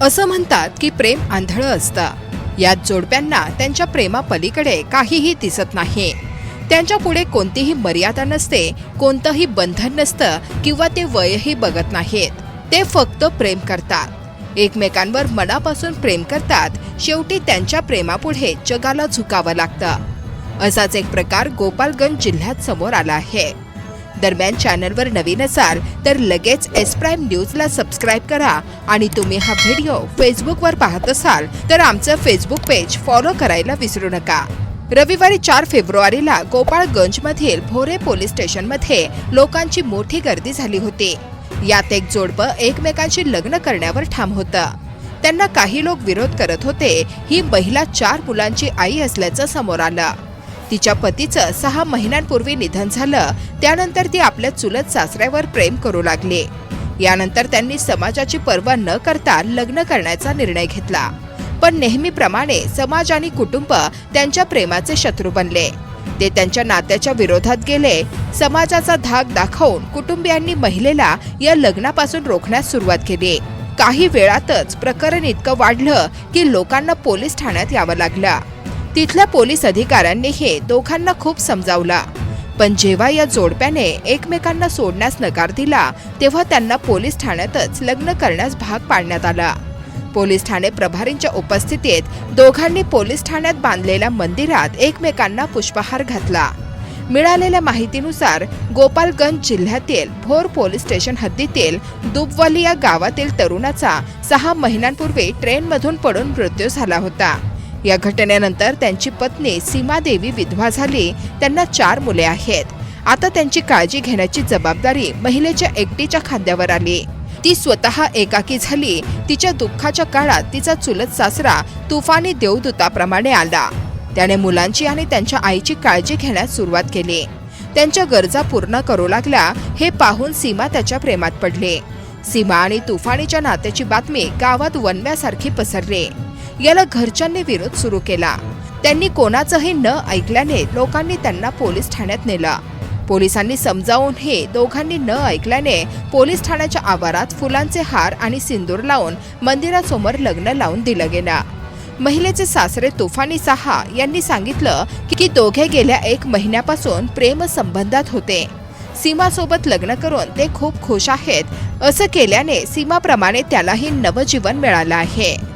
असं म्हणतात की प्रेम आंधळं असतं. यात जोडप्यांना त्यांच्या प्रेमापलीकडे काहीही दिसत नाही. त्यांच्या पुढे कोणतीही मर्यादा नसते कोणतंही बंधन नसतं किंवा ते वयही बघत नाहीत. ते फक्त प्रेम करतात. एकमेकांवर मनापासून प्रेम करतात शेवटी त्यांच्या प्रेमापुढे जगाला झुकावं लागतं. असाच एक प्रकार गोपालगंज जिल्ह्यात समोर आला आहे. दरम्यान चॅनलवर नवीन असाल तर लगेच एस प्राईम न्यूजला सबस्क्राईब करा. आणि तुम्ही हा व्हिडिओ फेसबुकवर पाहत असाल तर आमचं फेसबुक पेज फॉलो करायला विसरू नका. रविवारी चार फेब्रुवारीला गोपाळगंजमधील भोरे पोलीस स्टेशनमध्ये लोकांची मोठी गर्दी झाली होती. यात एक जोडपं एकमेकांशी लग्न करण्यावर ठाम होतं. त्यांना काही लोक विरोध करत होते. ही महिला चार मुलांची आई असल्याचं समोर आलं. तिच्या पतीचं सहा महिन्यांपूर्वी निधन झालं. त्यानंतर ती आपल्या चुलत सासऱ्यावर प्रेम करू लागली. यानंतर त्यांनी समाजाची पर्वा न करता लग्न करण्याचा निर्णय घेतला. पण नेहमीप्रमाणे समाज आणि कुटुंब त्यांच्या प्रेमाचे शत्रू बनले. ते त्यांच्या नात्याच्या विरोधात गेले. समाजाचा धाक दाखवून कुटुंबियांनी महिलेला या लग्नापासून रोखण्यास सुरुवात केली. काही वेळातच प्रकरण इतकं वाढलं की लोकांना पोलीस ठाण्यात यावं लागलं. तिथल्या पोलीस अधिकाऱ्यांनीही दोघांना खूप समजावला. पण जेव्हा या जोडप्याने एकमेकांना सोडण्यास नकार दिला तेव्हा त्यांना पोलीस ठाण्यातच लग्न करण्यास भाग पाडण्यात आला. पोलीस ठाणे प्रभारींच्या उपस्थितीत दोघांनी पोलीस ठाण्यात बांधलेल्या मंदिरात एकमेकांना पुष्पहार घातला. मिळालेल्या माहितीनुसार गोपालगंज जिल्ह्यातील भोर पोलीस स्टेशन हद्दीतील दुबवाली या गावातील तरुणाचा सहा महिन्यांपूर्वी ट्रेनमधून पडून मृत्यू झाला होता. या घटनेनंतर त्यांची पत्नी सीमा देवी विधवा झाली. त्यांना चार मुले आहेत. आता त्यांची काळजी घेण्याची जबाबदारी महिलेच्या एकटीच्या खांद्यावर आली. ती स्वतः एकाकी झाली. तिच्या दुःखाच्या काळात तिचा चुलत सासरा तुफानी देवदूताप्रमाणे आला. त्याने मुलांची आणि त्यांच्या आईची काळजी घेण्यास सुरुवात केली. त्यांच्या गरजा पूर्ण करू लागल्या हे पाहून सीमा त्याच्या प्रेमात पडले. सीमा आणि तुफानीच्या नात्याची बातमी गावात वनव्यासारखी पसरली. याला घरच्यांनी विरोध सुरू केला. त्यांनी कोणाचंही न ऐकल्याने लोकांनी त्यांना पोलीस ठाण्यात नेलं. पोलिसांनी समजावून हे दोघांनी न ऐकल्याने पोलीस ठाण्याच्या आवारात फुलांचे हार आणि सिंदूर लावून मंदिरासमोर लग्न लावून दिलं गेलं. महिलेचे सासरे तुफानी साहा यांनी सांगितलं की दोघे गेल्या एक महिन्यापासून प्रेम संबंधात होते. सीमासोबत लग्न करून ते खूप खुश आहेत. असं केल्याने सीमाप्रमाणे त्यालाही नवजीवन मिळालं आहे.